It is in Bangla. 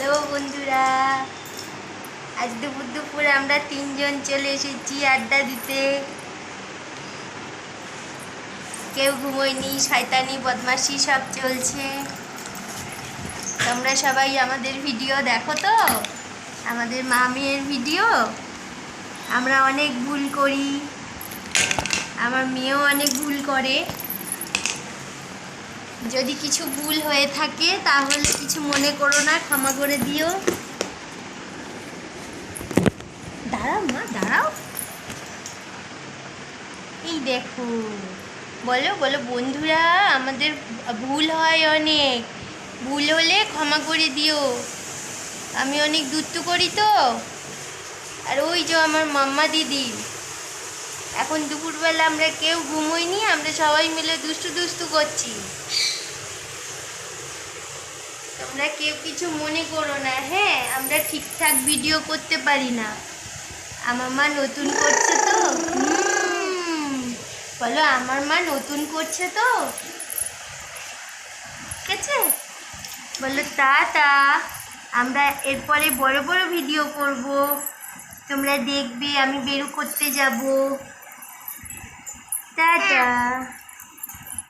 হ্যালো বন্ধুরা, আজ দুপুর দুপুর আমরা তিনজন চলে এসেছি আড্ডা দিতে। কেউ ঘুমোয়নি, শয়তানি, বদমাশি সব চলছে। তোমরা সবাই আমাদের ভিডিও দেখো তো? আমাদের মা মেয়ের ভিডিও। আমরা অনেক ভুল করি। আমার মেয়েও অনেক ভুল করে। যদি কিছু ভুল হয়ে থাকে, তাহলে কিছু মনে করো না, ক্ষমা করে দিও। দাঁড়াও মা, দাঁড়াও। এই দেখো, বলো বলো বন্ধুরা, আমাদের ভুল হয় অনেক। ভুল হলে ক্ষমা করে দিও। আমি অনেক দুত্তু করি তো। আর ওই যে আমার মাম্মা দিদি। এখন দুপুরবেলা আমরা কেউ ঘুমোইনি আমরা সবাই মিলে দুষ্টু দুষ্টু করছি। তোমরা কেউ কিছু মনে করো না। হ্যাঁ আমরা ঠিকঠাক ভিডিও করতে পারি না। আমার মা নতুন করছে তো। বলো, আমার মা নতুন করছে তো? ঠিক আছে? বলো, টাটা। আমরা এরপরে বড় বড় ভিডিও করব। তোমরা দেখবে, আমি বেরো করতে যাব। টাটা।